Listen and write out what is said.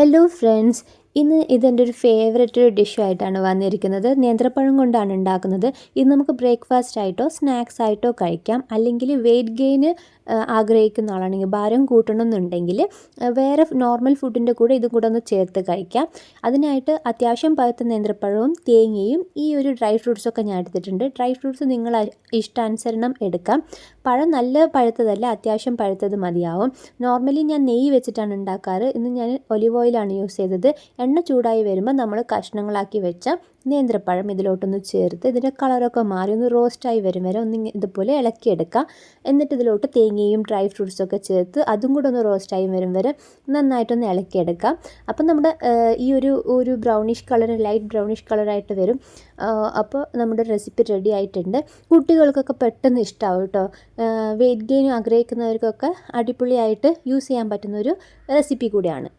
Hello friends ഇന്ന് ഇതെന്റെ ഒരു ഫേവററ്റ് ഡിഷായിട്ടാണ് വന്നിരിക്കുന്നത്. നേന്ത്രപ്പഴം കൊണ്ടാണ് ഉണ്ടാക്കുന്നത്. ഇത് നമുക്ക് ബ്രേക്ക്ഫാസ്റ്റ് ആയിട്ടോ സ്നാക്സ് ആയിട്ടോ കഴിക്കാം. അല്ലെങ്കിൽ വെയിറ്റ് ഗെയിന് ആഗ്രഹിക്കുന്ന ആളാണെങ്കിൽ ഭാരം കൂട്ടണമെന്നുണ്ടെങ്കിൽ വേറെ നോർമൽ ഫുഡിന്റെ കൂടെ ഇതും കൂടെ ഒന്ന് ചേർത്ത് കഴിക്കാം. അതിനായിട്ട് അത്യാവശ്യം പഴുത്ത നേന്ത്രപ്പഴവും തേങ്ങയും ഈ ഒരു ഡ്രൈ ഫ്രൂട്ട്സൊക്കെ ഞാൻ എടുത്തിട്ടുണ്ട്. ഡ്രൈ ഫ്രൂട്ട്സ് നിങ്ങൾ ഇഷ്ടാനുസരണം എടുക്കാം. പഴം നല്ല പഴുത്തതല്ല അത്യാവശ്യം പഴുത്തത് മതിയാവും. നോർമലി ഞാൻ നെയ്യ് വെച്ചിട്ടാണ് ഉണ്ടാക്കാറ്. ഇന്ന് ഞാൻ ഒലിവ് ഓയിലാണ് യൂസ് ചെയ്തത്. എണ്ണ ചൂടായി വരുമ്പോൾ നമ്മൾ കഷ്ണങ്ങളാക്കി വെച്ച നേന്ത്രപ്പഴം ഇതിലോട്ടൊന്ന് ചേർത്ത് ഇതിന്റെ കളറൊക്കെ മാറി ഒന്ന് റോസ്റ്റായി വരും. വരെ ഒന്ന് ഇതുപോലെ ഇളക്കിയെടുക്കുക എന്നിട്ട് ഇതിലോട്ട് തേങ്ങയും ഡ്രൈ ഫ്രൂട്ട്സൊക്കെ ചേർത്ത് അതും കൂടെ ഒന്ന് റോസ്റ്റായി വരും വരെ നന്നായിട്ടൊന്ന് ഇളക്കിയെടുക്കാം. അപ്പം നമ്മുടെ ഈ ഒരു ഒരു ബ്രൗണിഷ് കളർ ലൈറ്റ് ബ്രൗണിഷ് കളറായിട്ട് വരും. അപ്പോൾ നമ്മുടെ റെസിപ്പി റെഡി ആയിട്ടുണ്ട്. കുട്ടികൾക്കൊക്കെ പെട്ടെന്ന് ഇഷ്ടമാവും കേട്ടോ. വെയിറ്റ് ഗെയിൻ ആഗ്രഹിക്കുന്നവർക്കൊക്കെ അടിപൊളിയായിട്ട് യൂസ് ചെയ്യാൻ പറ്റുന്ന ഒരു റെസിപ്പി കൂടിയാണ്.